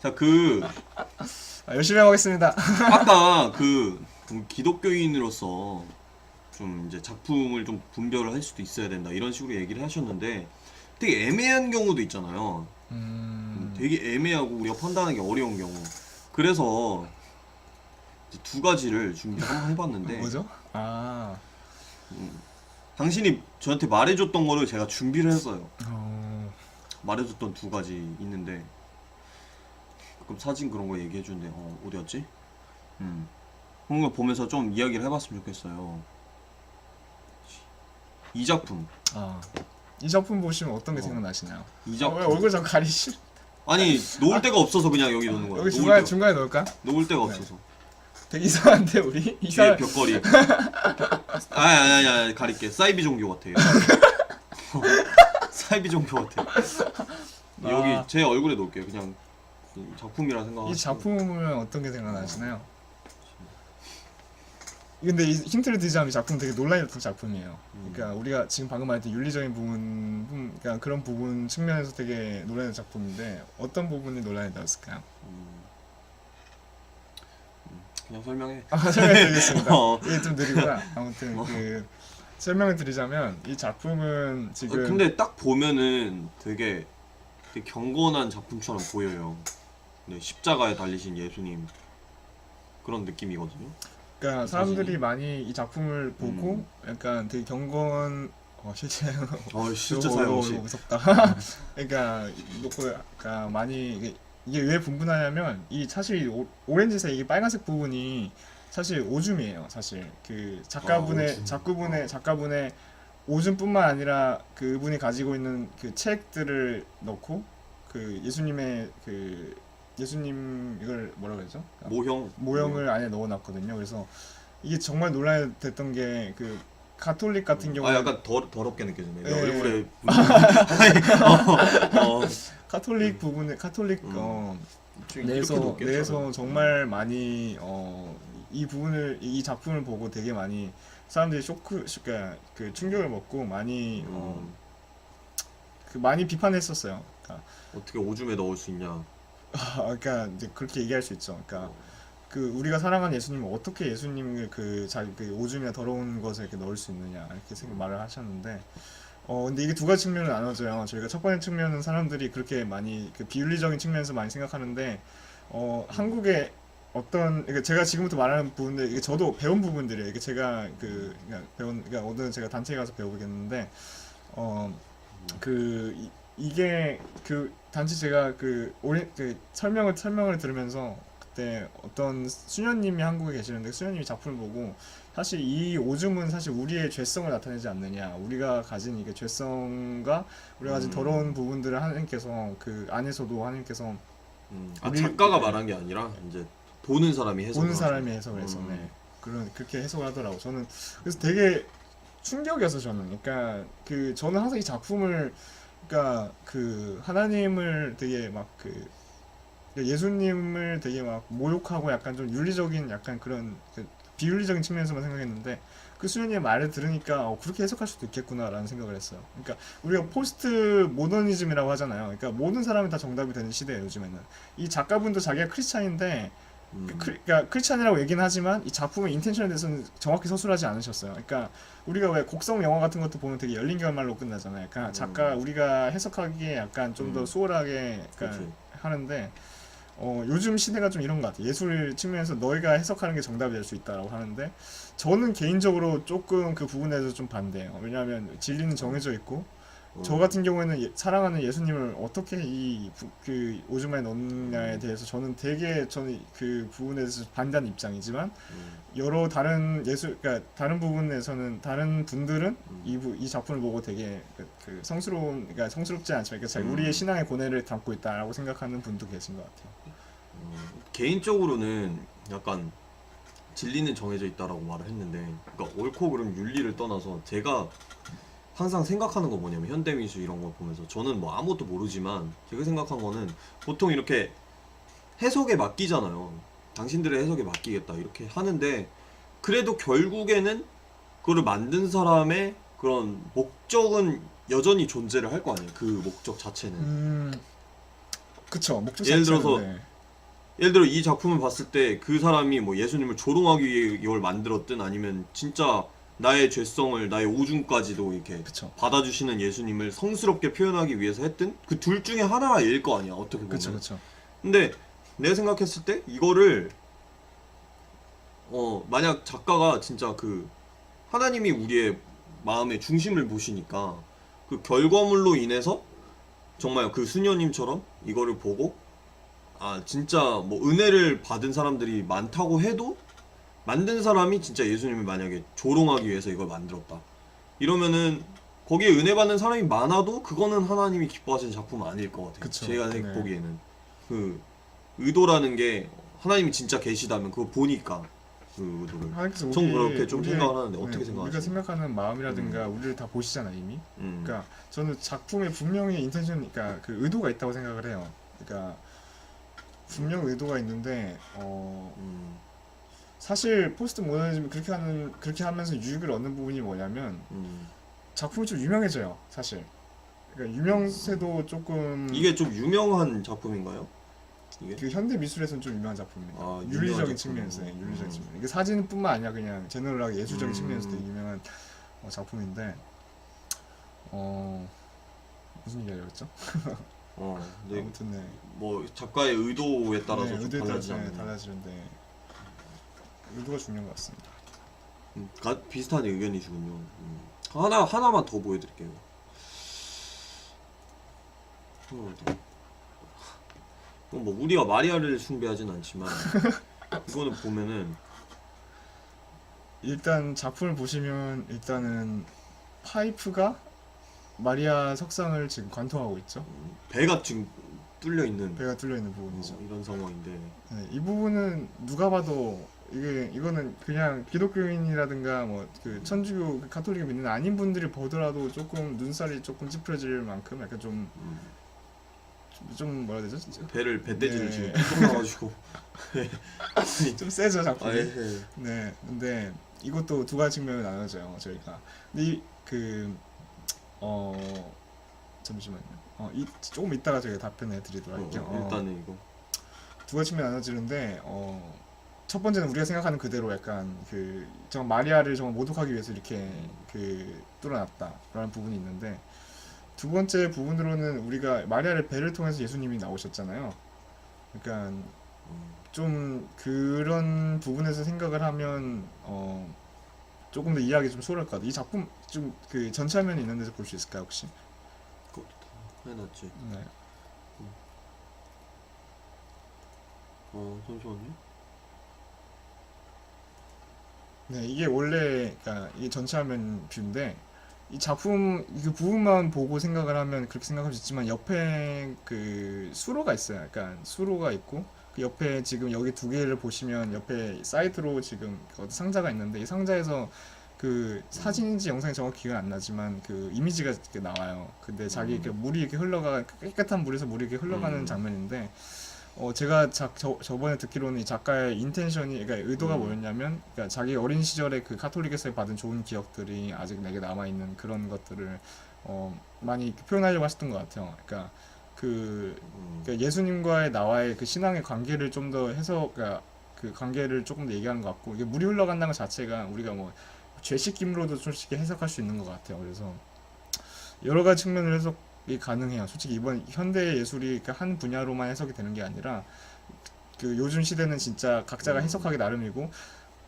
자 그 아, 열심히 하겠습니다. 아까 그 기독교인으로서 좀 이제 작품을 좀 분별을 할 수도 있어야 된다 이런 식으로 얘기를 하셨는데 되게 애매한 경우도 있잖아요. 음, 되게 애매하고 우리가 판단하기 어려운 경우. 그래서 이제 두 가지를 준비를 한번 해봤는데 뭐죠? 아, 당신이 저한테 말해줬던 거를 제가 준비를 했어요. 어, 말해줬던 두 가지 있는데 가끔 사진 그런 거 얘기해 주는데 어 어디였지? 음 그런 거 보면서 좀 이야기를 해봤으면 좋겠어요. 이 작품 아, 이 작품 보시면 어떤 게 어. 생각나시나요? 이 아, 왜 작품 얼굴 좀 가리시? 아니 놓을 데가 없어서 그냥 여기 놓는 거야. 여기 놓을 중간에 데가, 중간에 넣을까? 놓을 데가 네. 없어서 되게 이상한데 우리 뒤에 이상. 벽걸이. 아니 아니 아니, 아니 가릴게. 사이비 종교 같아. 사이비 종교 같아. 아. 여기 제 얼굴에 놓을게요. 그냥 작품이라 생각하시고. 이 보면 어떤 게 생각나시나요? 근데 이 힌트를 드리자면 이 작품 되게 논란이었던 작품이에요. 음. 그러니까 우리가 지금 방금 말했던 윤리적인 부분, 그러니까 그런 부분 측면에서 되게 논란의 작품인데 어떤 부분이 논란이 되었을까요? 음. 음, 그냥 설명해. 아, 설명드리겠습니다. 어. 이게 좀 느리구나. 아무튼 어. 그 설명을 드리자면 이 작품은 어, 지금 근데 딱 보면은 되게, 되게 경건한 작품처럼 보여요. 네, 십자가에 달리신 예수님 그런 느낌이거든요. 그러니까 사람들이 사진이. 많이 이 작품을 보고 음. 약간 되게 경건 어 실제 어, 어려워, 사용시. 어려워, 무섭다. 그러니까 놓고 그러니까 많이 이게, 이게 왜 분분하냐면 이 사실 오, 오렌지색 이게 빨간색 부분이 사실 오줌이에요. 사실 그 작가분의 아, 오줌. 작가분의 작가분의 오줌뿐만 아니라 그분이 가지고 있는 그 책들을 넣고 그 예수님의 그 예수님 이걸 뭐라 그러죠? 모형. 모형을 안에 넣어놨거든요. 그래서 이게 정말 논란이 됐던 게 그 가톨릭 같은 경우에 아 약간 더, 더럽게 느껴지네. 내 예. 얼굴에 어, 어, 카톨릭 부분에 카톨릭 음. 어, 좀 이렇게 내에서 높게 내에서. 정말 많이 어, 이 부분을 이 작품을 보고 되게 많이 사람들이 쇼크 그러니까 그 충격을 먹고 많이 어, 음, 그 많이 비판했었어요. 그러니까, 어떻게 오줌에 넣을 수 있냐. 아, 그러니까 이제 그렇게 얘기할 수 있죠. 그러니까 어, 그 우리가 사랑하는 예수님을 어떻게 예수님을 그 자기 그 오줌이나 더러운 것에 이렇게 넣을 수 있느냐 이렇게 생각 말을 하셨는데 어 근데 이게 두 가지 측면을 나눠져요. 저희가 첫 번째 측면은 사람들이 그렇게 많이 그 비윤리적인 측면에서 많이 생각하는데 어 한국의 어떤 그러니까 제가 지금부터 말하는 부분들 이게 저도 배운 부분들이에요. 이게 제가 그 그러니까 배운 그러니까 오늘 제가 단체에 가서 배우겠는데 어그 이게 그 단지 제가 그 오리 그 설명을 설명을 들으면서 그때 어떤 수녀님이 한국에 계시는데 수녀님이 작품을 보고 사실 이 오줌은 사실 우리의 죄성을 나타내지 않느냐 우리가 가진 이게 죄성과 우리가 가진 음. 더러운 부분들을 하나님께서 그 안에서도 하나님께서 음. 아 우리- 작가가 네. 말한 게 아니라 이제 보는 사람이 해석. 보는 사람이 해석을 해서 음. 네. 그런 그렇게 해석을 하더라고 저는 그래서 되게 충격이었어 저는 그러니까 그 저는 항상 이 작품을 그러니까 그 하나님을 되게 막그 예수님을 되게 막 모욕하고 약간 좀 윤리적인 약간 그런 그 비윤리적인 측면에서만 생각했는데 그 수녀님의 말을 들으니까 어, 그렇게 해석할 수도 있겠구나라는 생각을 했어요. 그러니까 우리가 포스트 모더니즘이라고 하잖아요. 그러니까 모든 사람이 다 정답이 되는 시대예요 요즘에는. 이 작가분도 자기가 크리스찬인데 음. 그, 크- 그러니까 크리스찬이라고 얘기는 하지만 이 작품의 인텐션에 대해서는 정확히 서술하지 않으셨어요. 그러니까 우리가 왜 곡성 영화 같은 것도 보면 되게 열린 결말로 끝나잖아요. 그러니까 작가 우리가 해석하기에 약간 좀더 음. 수월하게 그러니까. 하는데 어, 요즘 시대가 좀 이런 것 같아요. 예술 측면에서 너희가 해석하는 게 정답이 될 수 있다라고 하는데 저는 개인적으로 조금 그 부분에 대해서 좀 반대해요. 왜냐하면 진리는 정해져 있고 어. 저 같은 경우에는 예- 사랑하는 예수님을 어떻게 이그 오줌에 넣느냐에 대해서 저는 되게 저는 그 부분에 대해서 반대하는 입장이지만 음. 여러 다른 예술 그러니까 다른 부분에서는 다른 분들은 음. 이, 부- 이 작품을 보고 되게 그, 그 성스러운 그러니까 성스럽지 않지만 그러니까 자기 음. 우리의 신앙의 고뇌를 담고 있다라고 생각하는 분도 계신 것 같아요. 음, 개인적으로는 약간 진리는 정해져 있다라고 말을 했는데 그러니까 옳고 그름 윤리를 떠나서 제가 항상 생각하는 거 뭐냐면 현대미술 이런 거 보면서 저는 뭐 아무것도 모르지만 제가 생각한 거는 보통 이렇게 해석에 맡기잖아요. 당신들의 해석에 맡기겠다 이렇게 하는데 그래도 결국에는 그거를 만든 사람의 그런 목적은 여전히 존재를 할 거 아니에요. 그 목적 자체는. 음, 그쵸. 목적 예를 자체는, 들어서 네. 예를 들어 이 작품을 봤을 때 그 사람이 뭐 예수님을 조롱하기 위해 이걸 만들었든 아니면 진짜 나의 죄성을 나의 오중까지도 이렇게 그쵸. 받아주시는 예수님을 성스럽게 표현하기 위해서 했든 그 둘 중에 하나일 거 아니야 어떻게 보면. 그쵸 그쵸. 근데 내가 생각했을 때 이거를 어 만약 작가가 진짜 그 하나님이 우리의 마음의 중심을 보시니까 그 결과물로 인해서 정말 그 수녀님처럼 이거를 보고 아 진짜 뭐 은혜를 받은 사람들이 많다고 해도 만든 사람이 진짜 예수님을 만약에 조롱하기 위해서 이걸 만들었다 이러면은 거기에 은혜 받는 사람이 많아도 그거는 하나님이 기뻐하시는 작품 은 아닐 것 같아요 그쵸. 제가 네. 보기에는 그 의도라는 게 하나님이 진짜 계시다면 그거 보니까 그 의도를 하나님께서 전 우리- 그렇게 좀 우리의- 생각을 하는데 어떻게 네, 생각하세요? 우리가 생각하는 마음이라든가 우리를 다 보시잖아 이미 음. 그러니까 저는 작품에 분명히 인텐션, 그러니까 그 의도가 있다고 생각을 해요. 그러니까 분명 의도가 있는데 어 음, 사실 포스트 모더니즘이 그렇게 하는 그렇게 하면서 유익을 얻는 부분이 뭐냐면 음. 작품이 좀 유명해져요. 사실. 그러니까 유명세도 조금 이게 좀 유명한 작품인가요? 이게? 그 현대 미술에서는 좀 유명한 작품입니다. 아, 윤리적인 작품. 측면에서, 네, 윤리적인 음. 측면. 이게 사진뿐만 아니라 그냥 제너럴하게 예술적인 음. 측면에서 되게 유명한 어, 작품인데 어 무슨 했죠? 어, 근데 아무튼 네. 뭐 작가의 의도에 따라서 네, 좀 의도에 따라서 네, 않나요? 달라지는데 의도가 중요한 것 같습니다. 음, 가, 비슷한 의견이시군요. 음. 하나 하나만 더 보여드릴게요. 하나만 더. 이건 뭐 우리가 마리아를 숭배하진 않지만 이거는 보면은 일단 작품을 보시면 일단은 파이프가 마리아 석상을 지금 관통하고 있죠. 음, 배가 지금 뚫려 있는 배가 뚫려 있는 부분이죠. 어, 이런 상황인데 네, 이 부분은 누가 봐도 이게 이거는 그냥 기독교인이라든가 뭐 그 천주교 그 가톨릭을 믿는 아닌 분들이 보더라도 조금 눈살이 조금 찌푸려질 만큼 약간 좀좀 음, 뭐라 해야 되죠? 배를 배돼지를 네. 지금 뚫고 나가지고 좀 세죠 작품이. 아 예 예. 네, 근데 이것도 두 가지 측면을 나눠져요 저희가. 근데 그, 이그어 잠시만요. 어 이 조금 이따가 저희가 답변해 드리도록 어, 할게요. 어, 일단은 이거 두 가지 측면 나눠지는데 어. 첫 번째는 우리가 생각하는 그대로 약간 그 정말 마리아를 정말 모독하기 위해서 이렇게 그 뚫어놨다라는 부분이 있는데 두 번째 부분으로는 우리가 마리아를 배를 통해서 예수님이 나오셨잖아요. 그러니까 음, 좀 그런 부분에서 생각을 하면 어 조금 더 이해하기 좀 수월할 것 같아요. 이 작품 좀 그 전체 화면이 있는 데서 볼 수 있을까요 혹시? 그것도 다 해놨지. 네. 어 잠시만요. 네, 이게 원래 그러니까 이게 전체 화면 뷰인데 이 작품 그 부분만 보고 생각을 하면 그렇게 생각할 수 있지만 옆에 그 수로가 있어요. 약간 수로가 있고 그 옆에 지금 여기 두 개를 보시면 옆에 사이드로 지금 상자가 있는데 이 상자에서 그 사진인지 영상이 정확히 기억 안 나지만 그 이미지가 이렇게 나와요. 근데 자기 이렇게 물이 이렇게 흘러가 깨끗한 물에서 물이 이렇게 흘러가는 음. 장면인데 어 제가 자, 저, 저번에 듣기로는 이 작가의 인텐션이 그러니까 의도가 음. 뭐였냐면 그러니까 자기 어린 시절에 그 카톨릭에서 받은 좋은 기억들이 아직 내게 남아 있는 그런 것들을 어 많이 표현하려고 하셨던 것 같아요. 그러니까 그 음, 그러니까 예수님과의 나와의 그 신앙의 관계를 좀 더 해서 그러니까 그 관계를 조금 더 얘기하는 것 같고 이게 물이 흘러간다는 것 자체가 우리가 뭐 죄식김으로도 솔직히 해석할 수 있는 것 같아요. 그래서 여러 가지 측면을 해석이 가능해요. 솔직히 이번 현대 예술이 그한 분야로만 해석이 되는 게 아니라 그 요즘 시대는 진짜 각자가 음. 해석하기 나름이고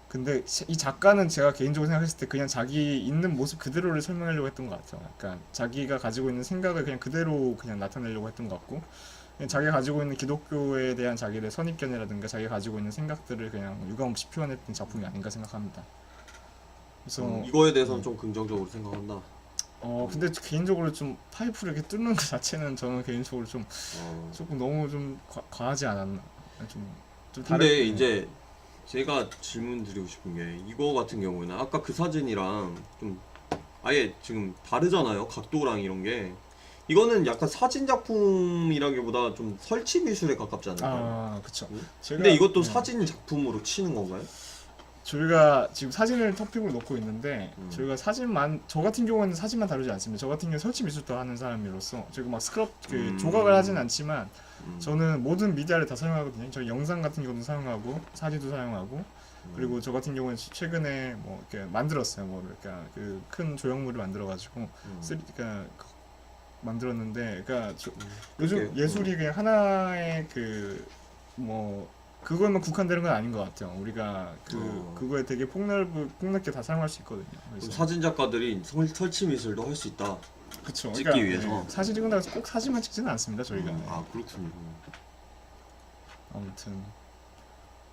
근데 시- 이 작가는 제가 개인적으로 생각했을 때 그냥 자기 있는 모습 그대로를 설명하려고 했던 것 같아요. 그러니까 자기가 가지고 있는 생각을 그냥 그대로 그냥 나타내려고 했던 것 같고 자기가 가지고 있는 기독교에 대한 자기의 선입견이라든가 자기가 가지고 있는 생각들을 그냥 유감없이 표현했던 작품이 아닌가 생각합니다. 그래서 음, 이거에 대해서는 네. 좀 긍정적으로 생각한다. 어 근데 개인적으로 좀 파이프를 이렇게 뚫는 것 자체는 저는 개인적으로 좀 어. 조금 너무 좀 과, 과하지 않았나 좀, 좀 근데 다른- 이제 제가 질문 드리고 싶은 게 이거 같은 경우에는 아까 그 사진이랑 좀 아예 지금 다르잖아요 각도랑 이런 게 이거는 약간 사진 작품이라기보다 좀 설치 미술에 가깝지 않을까요? 아 그쵸 음? 제가- 근데 이것도 네. 사진 작품으로 치는 건가요? 저희가 지금 사진을 토픽으로 놓고 있는데 음. 저희가 사진만 저 같은 경우는 사진만 다루지 않습니다. 저 같은 경우 는 설치 미술도 하는 사람으로서 저희가 막 스크럽 그 음. 조각을 하진 않지만 음. 저는 모든 미디어를 다 사용하거든요. 저 영상 같은 경우도 사용하고 사진도 사용하고 음. 그리고 저 같은 경우는 시- 최근에 뭐 이렇게 만들었어요. 뭐 그러니까 그 큰 조형물을 만들어 가지고 음. 쓰리 그러니까 그- 만들었는데 그러니까 저- 음. 요즘 그게, 예술이 그냥 하나의 그 뭐 그것만 국한되는 건 아닌 것 같아요. 우리가 그 어. 그거에 되게 폭넓 폭넓게 다 사용할 수 있거든요. 그래서 사진 작가들이 설- 설치 미술도 할 수 있다. 그쵸. 찍기 위해서. 사진 찍는다고 해서 꼭 사진만 찍지는 않습니다. 저희가 음, 아 그렇군요. 아무튼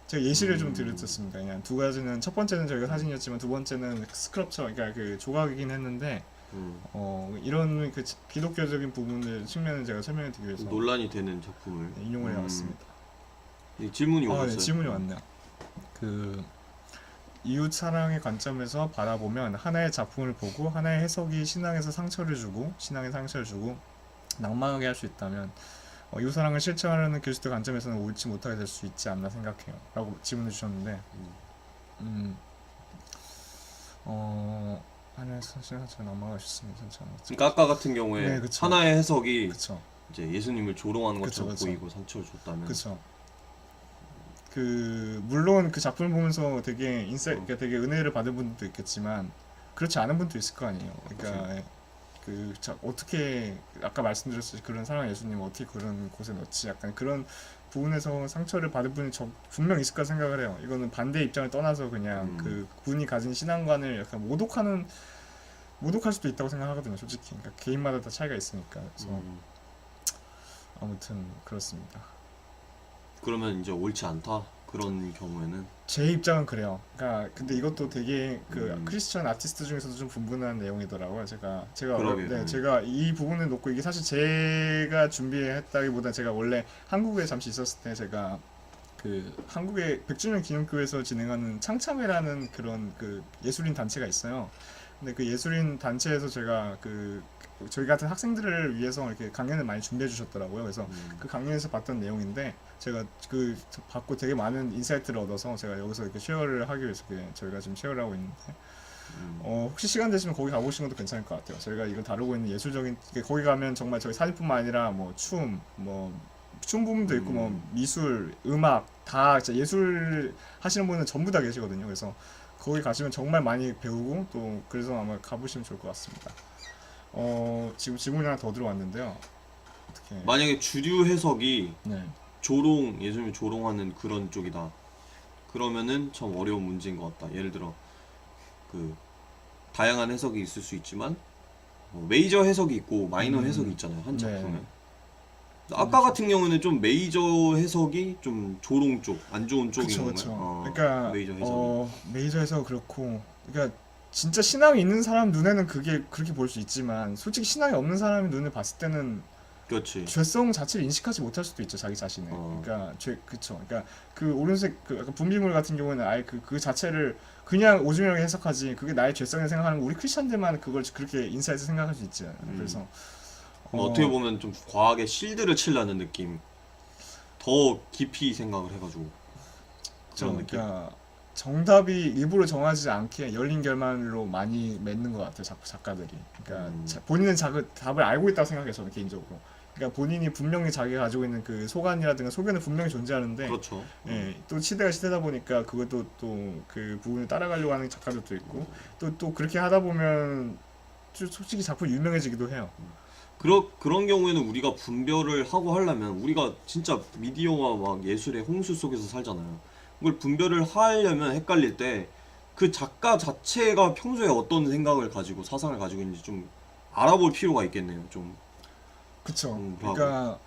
제가 예시를 좀 음. 드렸었습니다. 그냥 두 가지는 첫 번째는 저희가 사진이었지만 두 번째는 스크럽처 그러니까 그 조각이긴 했는데 음. 어 이런 그 기독교적인 부분을 측면을 제가 설명해 드리기 위해서 논란이 되는 작품을 네, 인용을 음. 해왔습니다. 이 질문이 아, 오셨어요. 네, 질문이 왔네요. 그 이웃 사랑의 관점에서 바라보면 하나의 작품을 보고 하나의 해석이 신앙에서 상처를 주고 신앙에 상처를 주고 낭만하게 할 수 있다면 어, 이웃 사랑을 실천하려는 그리스도 관점에서는 옳지 못하게 될 수 있지 않나 생각해요.라고 질문을 주셨는데, 음. 음, 어 하나의 상처를 낭만하게 하셨으면 괜찮아. 그러니까 아까 같은 경우에 네, 그쵸. 하나의 해석이 그쵸, 이제 예수님을 조롱하는 그쵸, 것처럼 그쵸. 보이고 상처를 줬다면 그쵸. 그 물론 그 작품을 보면서 되게 인사, 그러니까 되게 은혜를 받은 분도 있겠지만 그렇지 않은 분도 있을 거 아니에요. 그러니까 그 자, 어떻게 아까 말씀드렸듯이 그런 사랑 예수님 어떻게 그런 곳에 넣지? 약간 그런 부분에서 상처를 받은 분이 저 분명 있을 거라 생각을 해요. 이거는 반대 입장을 떠나서 그냥 음. 그 분이 가진 신앙관을 약간 모독하는 모독할 수도 있다고 생각하거든요. 솔직히 그러니까 개인마다 다 차이가 있으니까. 그래서 음. 아무튼 그렇습니다. 그러면 이제 옳지 않다 그런 경우에는 제 입장은 그래요. 그러니까 근데 이것도 되게 그 음. 크리스천 아티스트 중에서도 좀 분분한 내용이더라고요. 제가 제가 그러게요. 네, 음. 제가 이 부분을 놓고 이게 사실 제가 준비했다기보다 제가 원래 한국에 잠시 있었을 때 제가 그 한국의 100주년 기념교회에서 진행하는 창참회라는 그런 그 예술인 단체가 있어요. 근데 그 예술인 단체에서 제가 그 저희 같은 학생들을 위해서 이렇게 강연을 많이 준비해 주셨더라고요. 그래서 음. 그 강연에서 봤던 내용인데 제가 그 받고 되게 많은 인사이트를 얻어서 제가 여기서 이렇게 쉐어를 하기 위해서 저희가 지금 쉐어를 하고 있는데 음. 어 혹시 시간 되시면 거기 가보시는 것도 괜찮을 것 같아요. 저희가 이걸 다루고 있는 예술적인 거기 가면 정말 저희 사진뿐만 아니라 뭐 춤, 뭐 춤 부분도 있고 뭐 음. 미술, 음악 다 진짜 예술 하시는 분은 전부 다 계시거든요. 그래서 거기 가시면 정말 많이 배우고 또 그래서 아마 가보시면 좋을 것 같습니다. 어 지금 질문이 하나 더 들어왔는데요. 어떻게? 만약에 주류 해석이 네. 조롱 예수님을 조롱하는 그런 쪽이다 그러면은 참 어려운 문제인 것 같다 예를 들어 그 다양한 해석이 있을 수 있지만 뭐 메이저 해석이 있고 마이너 음. 해석이 있잖아요 한 네. 작품에 아까 같은 경우는 좀 메이저 해석이 좀 조롱 쪽 안 좋은 쪽인 그쵸 건가요? 그쵸. 어, 그러니까 메이저 해석이 어, 메이저에서 그렇고, 그러니까 진짜 신앙이 있는 사람 눈에는 그게 그렇게 볼 수 있지만, 솔직히 신앙이 없는 사람의 눈을 봤을 때는 그렇지 죄성 자체를 인식하지 못할 수도 있죠 자기 자신을. 어. 그러니까 죄 그쵸. 그러니까 그 오른색 그 약간 분비물 같은 경우는 아예 그 그 자체를 그냥 오줌이라고 해석하지, 그게 나의 죄성을 생각하는 거 우리 크리스천들만 그걸 그렇게 인사해서 생각할 수 있지. 음. 그래서 어... 어 떻게 보면 좀 과하게 실드를 칠라는 느낌 더 깊이 생각을 해가지고 그런 느낌 그러니까 정답이 일부러 정하지 않게 열린 결말로 많이 맺는 것 같아요 작, 작가들이 그러니까 음. 자- 본인은 자, 답을 알고 있다고 생각해요 저는 개인적으로 그러니까 본인이 분명히 자기가 가지고 있는 그 소관이라든가 소견은 분명히 존재하는데 그렇죠 예, 또 시대가 시대다 보니까 그것도 또 그 부분을 따라가려고 하는 작가들도 있고 또 또 그렇게 하다 보면 좀 솔직히 작품 이 유명해지기도 해요 그러, 그런 경우에는 우리가 분별을 하고 하려면 우리가 진짜 미디어와 막 예술의 홍수 속에서 살잖아요. 그걸 분별을 하려면 헷갈릴 때 그 작가 자체가 평소에 어떤 생각을 가지고 사상을 가지고 있는지 좀 알아볼 필요가 있겠네요. 좀. 그쵸 음, 그러니까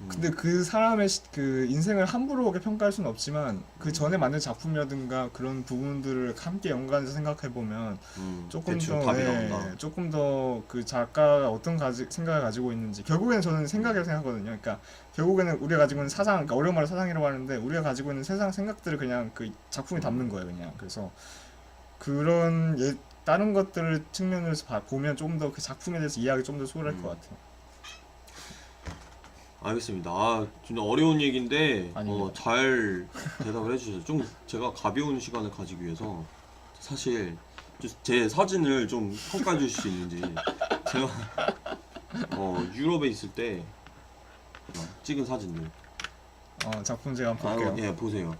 음. 근데 그 사람의 시- 그 인생을 함부로 그렇게 평가할 수는 없지만 그 전에 만든 작품이라든가 그런 부분들을 함께 연관해서 생각해 보면 음, 조금 대충 더 답이 예, 나온다. 조금 더 그 작가가 어떤 가지, 생각을 가지고 있는지 결국에는 저는 생각이라고 생각하거든요. 그러니까 결국에는 우리가 가지고 있는 사상, 그러니까 어려운 말로 사상이라고 하는데 우리가 가지고 있는 세상 생각들을 그냥 그 작품에 담는 거예요, 그냥. 그래서 그런 예, 다른 것들을 측면에서 봐- 보면 조금 더 그 작품에 대해서 이해하기 좀 더 수월할 음. 것 같아요. 알겠습니다. 아, 진짜 어려운 얘기인데 아닙니다. 어, 잘 대답을 해주셔서 좀 제가 가벼운 시간을 가지기 위해서 사실 좀제 사진을 좀 평가해 주실 수 있는지 제가 어, 유럽에 있을 때 찍은 사진들 어, 작품 제가 아, 한번 볼게요. 예 보세요.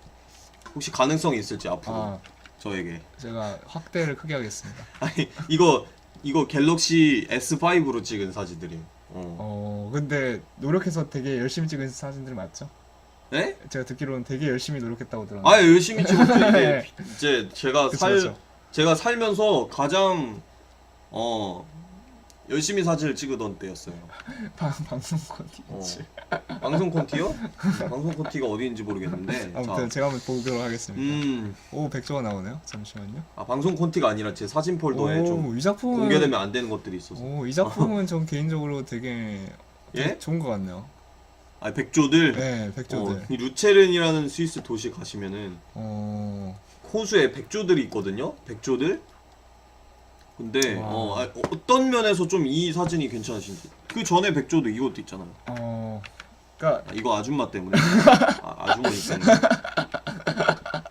혹시 가능성이 있을지 앞으로 아, 저에게 제가 확대를 크게 하겠습니다. 아니 이거 이거 갤럭시 S5로 찍은 사진들이에요. 어. 어, 근데 노력해서 되게 열심히 찍은 사진들 맞죠? 네? 제가 듣기로는 되게 열심히 노력했다고 들었는데. 아 열심히 찍었죠 이게 네. 이제 제가 그쵸, 살 그쵸. 제가 살면서 가장 어 열심히 사진을 찍으던 때였어요. 방, 방송 콘텐츠. 어. 방송 콘티요? 음, 방송 콘티가 어디인지 모르겠는데. 아무튼 자, 제가 한번 보도록 하겠습니다. 음, 오, 백조가 나오네요. 잠시만요. 아 방송 콘티가 아니라 제 사진 폴더에 좀 오, 이 작품은 공개되면 안 되는 것들이 있어서. 오, 이 작품은 전 개인적으로 되게 예? 좋은 것 같네요. 아 백조들. 네, 백조들. 어, 이 루체른이라는 스위스 도시 가시면은 어, 호수에 백조들이 있거든요. 백조들. 근데 와. 어, 아, 어떤 면에서 좀 이 사진이 괜찮으신지. 그 전에 백조도 이것도 있잖아요. 어, 그러니까 아, 이거 아줌마 때문에. 아, 아주머니 때문에.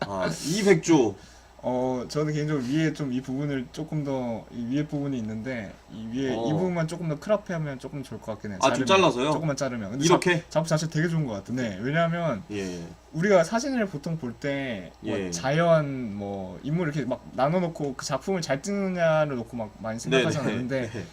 아, 이 백조. 어, 저는 개인적으로 위에 좀 이 부분을 조금 더 이 위에 부분이 있는데 이 위에 어. 이 부분만 조금 더 크롭하면 조금 좋을 것 같긴 해요. 아, 좀 자르면, 잘라서요? 조금만 자르면. 근데 이렇게? 작, 작품 자체 되게 좋은 것 같아. 네, 왜냐하면 예. 우리가 사진을 보통 볼때뭐 예. 자연 뭐 인물 이렇게 막 나눠놓고 그 작품을 잘 찍느냐를 놓고 막 많이 생각하잖아요. 근데 네.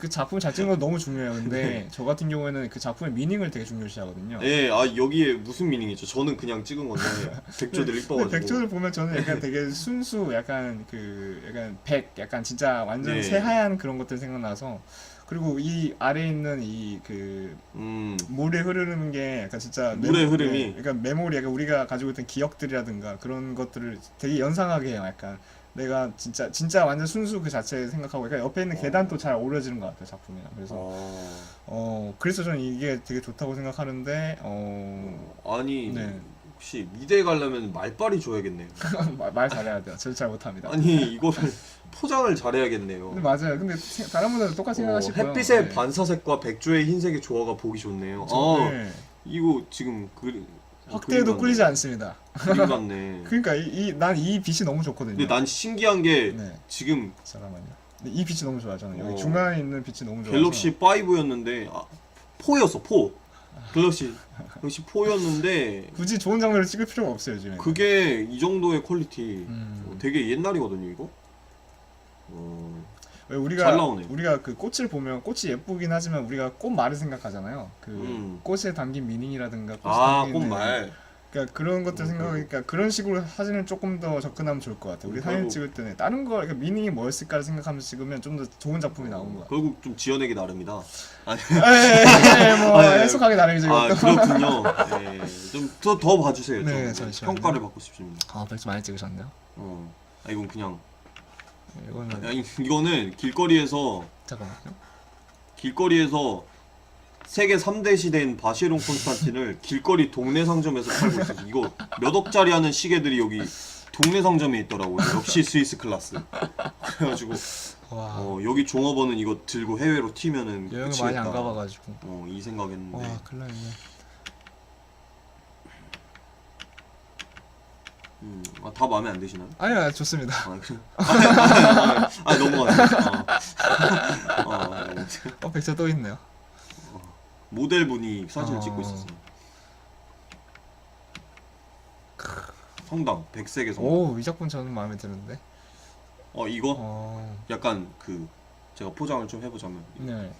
그 작품을 잘 찍는 건 너무 중요해요. 근데 저 같은 경우에는 그 작품의 미닝을 되게 중요시하거든요. 예, 아 여기에 무슨 미닝이죠? 저는 그냥 찍은 건데 백조들 이뻐가지고. 근데 백조를 보면 저는 약간 되게 순수, 약간 그 약간 백, 약간 진짜 완전 네. 새하얀 그런 것들 생각나서 그리고 이 아래 에 있는 이 그 음, 물에 흐르는 게 약간 진짜 물의 메모- 흐름이? 네, 약간 메모리, 약간 우리가 가지고 있던 기억들이라든가 그런 것들을 되게 연상하게 해요. 약간 내가 진짜 진짜 완전 순수 그 자체 생각하고 약간 옆에 있는 계단도 잘 어우러지는 것 같아요 작품이랑. 그래서 어, 어 그래서 저는 이게 되게 좋다고 생각하는데 어 아니 네. 혹시 미대 가려면 말빨이 줘야겠네요. 말- 말 잘해야 돼요. 저도 잘 못합니다. 아니 이거를 포장을 잘해야겠네요. 근데 맞아요. 근데 세- 다른 분들은 똑같이 어, 생각하실 거예요. 햇빛의 네. 반사색과 백조의 흰색의 조화가 보기 좋네요. 저- 어, 네. 이거 지금 그 확대해도 꿀리지 않습니다. 그림 같네. 그러니까 이 난 이 빛이 너무 좋거든요. 근데 난 신기한 게 네 지금 잠깐만요. 근데 이 빛이 너무 좋아요. 저는 여기 어. 중간에 있는 빛이 너무 좋아서. 갤럭시 5였는데 아, 4였어 4. 갤럭시 갤럭시 4였는데 굳이 좋은 장면을 찍을 필요가 없어요 요즘에. 그게 이 정도의 퀄리티 음. 어, 되게 옛날이거든요 이거. 어, 왜 우리가 잘 나오네. 우리가 그 꽃을 보면 꽃이 예쁘긴 하지만 우리가 꽃말을 생각하잖아요. 그 음. 꽃에 담긴 미닝이라든가 꽃에 아 담긴 꽃말. 그러니까 그런 것들 음, 생각하니까 그런 식으로 사진을 조금 더 접근하면 좋을 것 같아요. 우리 음, 사진 찍을 때는 다른 거 그러니까 미닝이 뭐였을까를 생각하면서 찍으면 좀 더 좋은 작품이 나온 것 같아요. 결국 좀 지어내기 나름이다. 아니, 예, 뭐 아, 예. 해석하기 나름이죠. 아 이것도. 그렇군요. 네, 좀더 더 봐주세요. 좀 네, 잠시만요. 평가를 받고 싶습니다. 아, 벌써 많이 찍으셨네요. 어, 아 이건 그냥 네, 이거는 아니, 이거는 길거리에서 잠깐만요. 길거리에서 세계 3대 시대인 바시론 콘스탄틴을 길거리 동네 상점에서 팔고 있어요. 이거 몇 억짜리 하는 시계들이 여기 동네 상점에 있더라고요. 역시 스위스 클라스. 그래가지고 와, 어, 여기 종업원은 이거 들고 해외로 튀면은 여행을 끝이겠다. 많이 안 가봐가지고. 어, 이 생각했는데. 와, 큰일 났네. 음, 아, 다 마음에 안 드시나요? 아니야, 좋습니다. 아, 그냥 아, 아, 넘어가세요. 어. 어, 네. 어, 백자 또 있네요. 모델분이 사진을 어. 찍고 있었어요. 성당 백색의 성당. 오, 이 작품 저는 마음에 드는데. 어 이거 어, 약간 그 제가 포장을 좀 해보자면 네.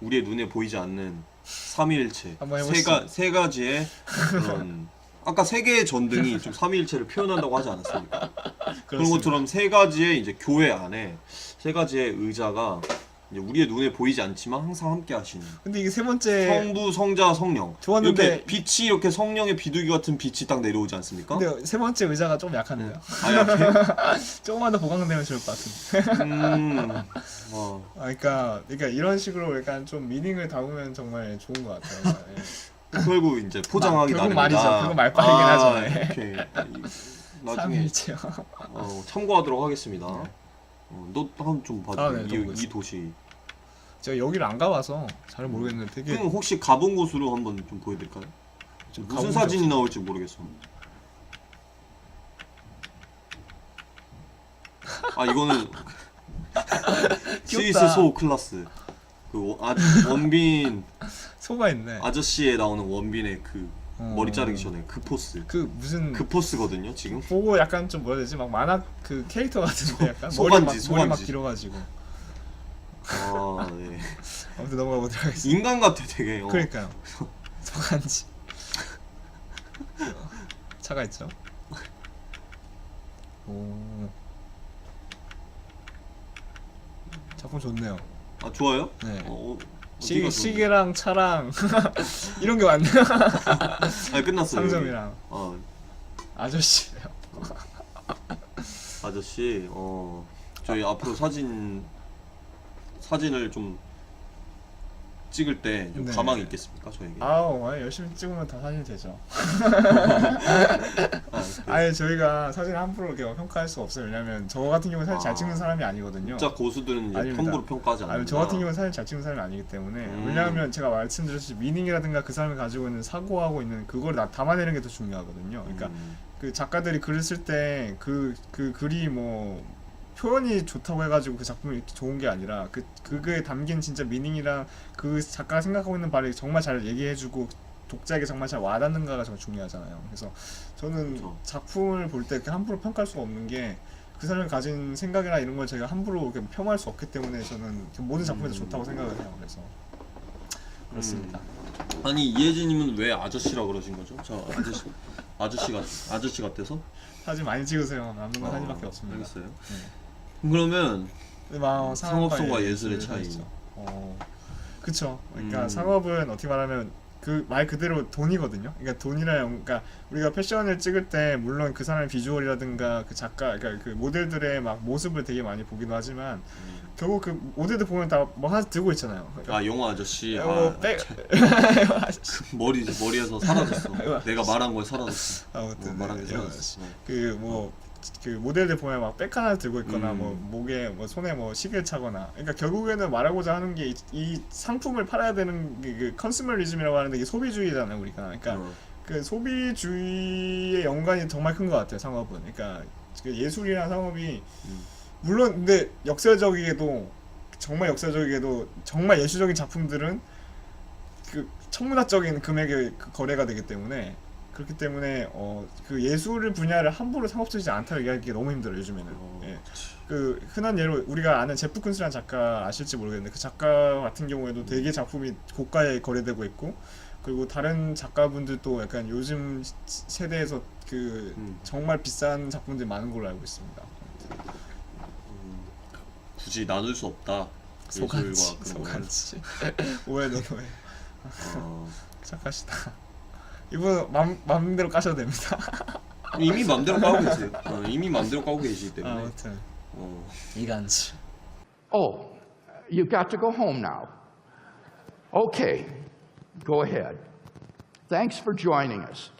우리의 눈에 보이지 않는 삼위일체 한번 세, 해보시죠. 가, 세 가지의 그런 아까 세 개의 전등이 좀 삼위일체를 표현한다고 하지 않았습니까? 그런 그렇습니다. 것처럼 세 가지의 이제 교회 안에 세 가지의 의자가 이제 우리의 눈에 보이지 않지만 항상 함께 하시는 근데 이게 세 번째. 성부, 성자, 성령 좋았는데- 이렇게 빛이 이렇게 성령의 비둘기 같은 빛이 딱 내려오지 않습니까? 근데 세 번째 의자가 좀 약한데요. 아 약해? 조금만 더 보강되면 좋을 것 같은데. 음, 어, 아, 그러니까, 그러니까 이런 식으로 약간 좀 미닝을 담으면 정말 좋은 것 같아요. 예. 결국 이제 포장하기 결국 나름이다. 말이죠. 그건 말빨이긴 하죠. 예. 이렇게 이- 나중에 삼일체요. 어, 참고하도록 하겠습니다. 어, 너한좀 봐줘. 아, 네, 또 이. 이 도시. 제가 여기를 안 가봐서 잘 모르겠는데 되게 그럼 혹시 가본 곳으로 한번 좀 보여드릴까요? 무슨 가본 사진이 나올지 모르겠어. 아 이거는 스위스 소 클라스. 그 원- 아, 원빈 소가 있네. 아저씨에 나오는 원빈의 그 어. 머리 자르기 전에 그 포스. 그 무슨 그 포스거든요 지금. 보고 약간 좀 뭐라 해야 되지? 막 만화 그 캐릭터 같은데 약간 머리 막, 머리 막 소반지. 길어가지고 아 네. 아무튼 넘어가 보도록 하겠습니다. 인간 같아 되게. 어. 그러니까요. 소간지 차가 있죠. 오 작품 좋네요. 아 좋아요? 네. 어, 어, 시, 시계랑 차랑 이런 게 많네요. 좋은데? 아 끝났어요. 여기. 상점이랑 아 아저씨요. 아저씨 어 저희 앞으로 사진 사진을 좀 찍을 때 좀 네. 가망이 있겠습니까 저에게? 아우 아, 열심히 찍으면 다 사진이 되죠. 아, 그 아예 저희가 사진을 함부로 이렇게 평가할 수 없어요. 왜냐면 저 같은 경우는 사진 잘 아. 찍는 사람이 아니거든요. 진짜 고수들은 이제 아닙니다. 함부로 평가하지 않는다. 아니 저 같은 경우는 사진 잘 찍는 사람이 아니기 때문에 음. 왜냐하면 제가 말씀드렸듯이 미닝이라든가 그 사람이 가지고 있는 사고하고 있는 그걸 다 담아내는 게 더 중요하거든요. 그러니까 음, 그 작가들이 글을 쓸 때 그 그 글이 뭐 표현이 좋다고 해가지고 그 작품이 이렇게 좋은 게 아니라 그 그거에 담긴 진짜 미닝이랑 그 작가가 생각하고 있는 바를 정말 잘 얘기해주고 독자에게 정말 잘 와닿는가가 정말 중요하잖아요. 그래서 저는 그렇죠. 작품을 볼 때 함부로 평가할 수가 없는 게 그 사람이 가진 생각이나 이런 걸 제가 함부로 이렇게 폄하할 수 없기 때문에 저는 모든 작품이 다 음. 좋다고 생각을 해요. 그래서 그렇습니다. 아니 이혜진님은 왜 아저씨라 그러신 거죠? 저 아저씨 아저씨 같 아저씨 같아서? 사진 많이 찍으세요. 남는 건 아, 사진밖에 없습니다. 알겠어요. 네. 그러면 근데 막 상업성과 예술의 차이. 있죠. 어, 그쵸. 그러니까 음. 상업은 어떻게 말하면 그 말 그대로 돈이거든요. 그러니까 돈이랑 그러니까 우리가 패션을 찍을 때 물론 그 사람의 비주얼이라든가 그 작가, 그러니까 그 모델들의 막 모습을 되게 많이 보기도 하지만 결국 그 모델들 보면 다 뭐 하나 들고 있잖아요. 그러니까 아 영화 아저씨 어, 아, 백 머리 머리에서 사라졌어. 내가 말한 거에 사라졌어. 어, 아무튼 말한 게 네, 사라졌어. 어. 그뭐 그 모델들 보면 막 백 하나 들고 있거나 음. 뭐 목에 뭐 손에 뭐 시계를 차거나 그러니까 결국에는 말하고자 하는 게 이 상품을 팔아야 되는 게그 컨슈머리즘이라고 하는데 이게 소비주의잖아요 우리가 그러니까 어. 그 소비주의의 연관이 정말 큰 것 같아요 상업은 그러니까 그 예술이나 상업이 음. 물론 근데 역사적이게도 정말 역사적이게도 정말 예술적인 작품들은 그 천문학적인 금액의 그 거래가 되기 때문에 그렇기 때문에 어 그 예술 분야를 함부로 상업적이지 않다고 얘기하기 너무 힘들어요 요즘에는 어, 예. 그 흔한 예로 우리가 아는 제프 쿤스라는 작가 아실지 모르겠는데 그 작가 같은 경우에도 되게 작품이 고가에 거래되고 있고 그리고 다른 작가분들도 약간 요즘 시- 세대에서 그 음. 정말 비싼 작품들이 많은 걸로 알고 있습니다. 음, 굳이 나눌 수 없다. 소간지. 소간지. 오해도 오해. 어, 착하시다. 이분 맘 맘대로 까셔도 됩니다. 이미 맘대로 까고 계세요. 어, 이미 맘대로 까고 계시기 때문에. 아무튼 어, 이간지. Oh, you've got to go home now. Okay, go ahead. Thanks for joining us.